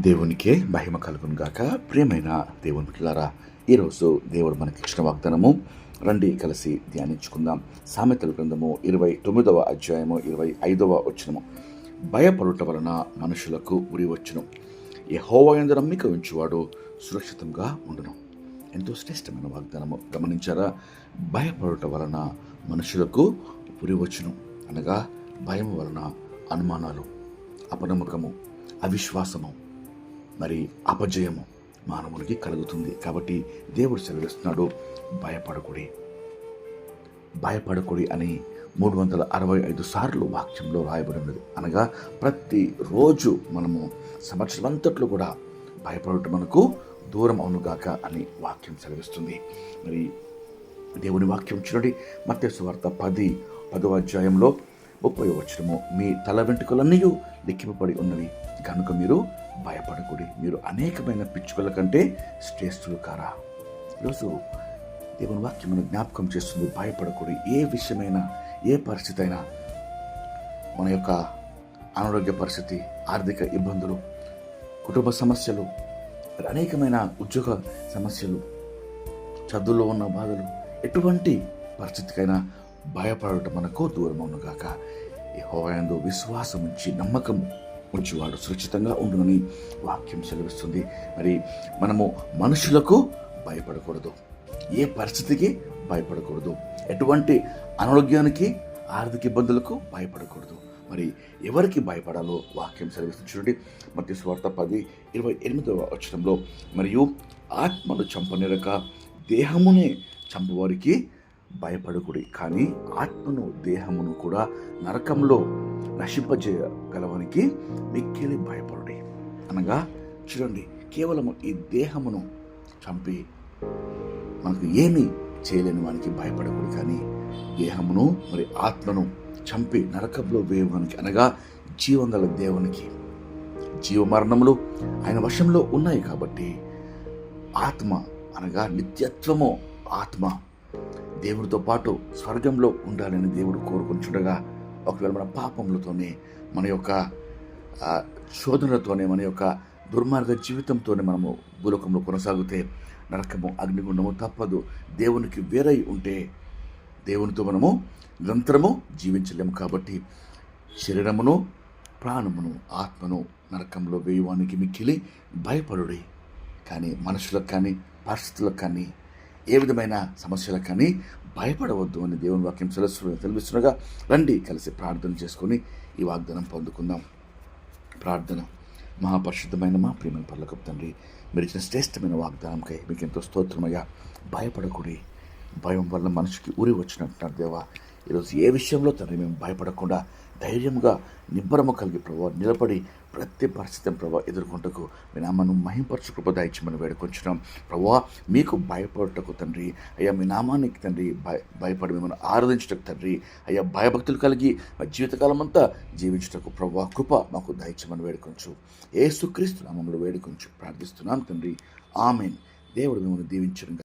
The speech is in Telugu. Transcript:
దేవునికే మహిమ కలుగును గాక. ప్రియమైన దేవుని బిడ్డలారా ఈరోజు దేవుడు మనకి ఇచ్చిన వాగ్దానము రండి కలిసి ధ్యానించుకుందాం. సామెతల గ్రంథము ఇరవై తొమ్మిదవ అధ్యాయము ఇరవై ఐదవ వచనము. భయపడుట వలన మనుషులకు ఉరి వచ్చును. ఈ హోవయందు నమ్మిక ఉంచువాడు సురక్షితంగా ఉండును. ఎంతో శ్రేష్టమైన వాగ్దానము. గమనించారా? భయపడుట వలన మనుషులకు ఉరి వచ్చును. అనగా భయం వలన అనుమానాలు అపనమ్మకము అవిశ్వాసము మరి అపజయము మానవునికి కలుగుతుంది. కాబట్టి దేవుడు సెలవిస్తున్నాడు భయపడకుడి. భయపడకుడి అని మూడు వందల అరవై ఐదు సార్లు వాక్యంలో రాయబడి ఉన్నది. అనగా ప్రతి రోజు మనము సంవత్సరం అంతట్లో కూడా భయపడటం మనకు దూరం అవునుగాక అని వాక్యం సెలవిస్తుంది. మరి దేవుని వాక్యం చూడండి. మత్స్సు వార్త పది పదో అధ్యాయంలో ముప్పై వచ్చినము మీ తల వెంట్రుకలన్నీ లిఖింపబడి ఉన్నవి. కనుక మీరు భయపడకూడి. మీరు అనేకమైన పిచ్చుకల కంటే శ్రేష్ఠులు కారా? ఈరోజు దేవుని వాక్యం జ్ఞాపకం చేస్తుంది. భయపడకూడి. ఏ విషయమైనా ఏ పరిస్థితి అయినా మన యొక్క అనారోగ్య పరిస్థితి ఆర్థిక ఇబ్బందులు కుటుంబ సమస్యలు అనేకమైన ఉద్యోగ సమస్యలు చదువులో ఉన్న బాధలు ఎటువంటి పరిస్థితికైనా భయపడటం మనకు దూరం అవునుగాక ఈ హోయందు విశ్వాసం ఉంచి నమ్మకం ఉంచువాడు సురక్షితంగా ఉండునని వాక్యం సెలవిస్తుంది. మరి మనము మనుషులకు భయపడకూడదు. ఏ పరిస్థితికి భయపడకూడదు. ఎటువంటి అనారోగ్యానికి ఆర్థిక ఇబ్బందులకు భయపడకూడదు. మరి ఎవరికి భయపడాలో వాక్యం సెలవిస్తుంది చూడండి. మధ్య స్వార్థ పది ఇరవై ఎనిమిదవ వచ్చడంలో మరియు ఆత్మను చంపనిరక దేహమునే చంపవారికి భయపడకూడి. కానీ ఆత్మను దేహమును కూడా నరకంలో నశింపజేయగలవానికి మిక్కిలి భయపడుడి. అనగా చూడండి కేవలము ఈ దేహమును చంపి మనకు ఏమీ చేయలేని వానికి భయపడకూడదు. కానీ దేహమును మరి ఆత్మను చంపి నరకంలో వేయడానికి అనగా జీవంగల దేవునికి జీవమరణములు ఆయన వశంలో ఉన్నాయి కాబట్టి ఆత్మ అనగా నిత్యత్వము ఆత్మ దేవుడితో పాటు స్వర్గంలో ఉండాలని దేవుడు కోరుకుంటుండగా ఒకవేళ మన పాపములతోనే మన యొక్క శోధనలతోనే మన యొక్క దుర్మార్గ జీవితంతోనే మనము భూలోకంలో కొనసాగితే నరకము అగ్నిగుండము తప్పదు. దేవునికి వేరై ఉంటే దేవునితో మనము నిరంతరము జీవించలేము కాబట్టి శరీరమును ప్రాణమును ఆత్మను నరకంలో వేయవానికి మిక్కిలి భయపడుడి. కానీ మనుషులకు కానీ పరిస్థితులకు కానీ ఏ విధమైన సమస్యలకు కానీ భయపడవద్దు అని దేవుని వాక్యం సెలవు తెలిపిస్తుండగా రండి కలిసి ప్రార్థన చేసుకొని ఈ వాగ్దానం పొందుకుందాం. ప్రార్థన. మహాపరిశుద్ధమైన మా ప్రియమైన పర్లకు తండ్రి మీరు ఇచ్చిన శ్రేష్టమైన వాగ్దానంకై మీకు ఎంతో స్తోత్రమయ్యా. భయపడకూడి. భయం వల్ల మనిషికి ఉరి వచ్చినట్టున్నారు దేవా. ఈరోజు ఏ విషయంలో తండ్రి మేము భయపడకుండా ధైర్యంగా నిబ్బరము కలిగి ప్రభావ నిలబడి ప్రతి పరిస్థితిని ప్రభావ ఎదుర్కొంటకు మీ నామను మహింపరచు కృప దాయిచ్చమని వేడుకొంచున్నాం. ప్రభావ మీకు భయపడటకు తండ్రి అయ్యా మీ నామానికి తండ్రి భయ భయపడి మిమ్మల్ని ఆరాధించటకు తండ్రి అయ్యా భయభక్తులు కలిగి మా జీవితకాలం అంతా జీవించటకు ప్రభావ కృప మాకు దయచమని వేడుకొంచు. ఏసుక్రీస్తు నామంలో వేడుకొంచు ప్రార్థిస్తున్నాం తండ్రి. ఆమెన్. దేవుడు మిమ్మల్ని దీవించడం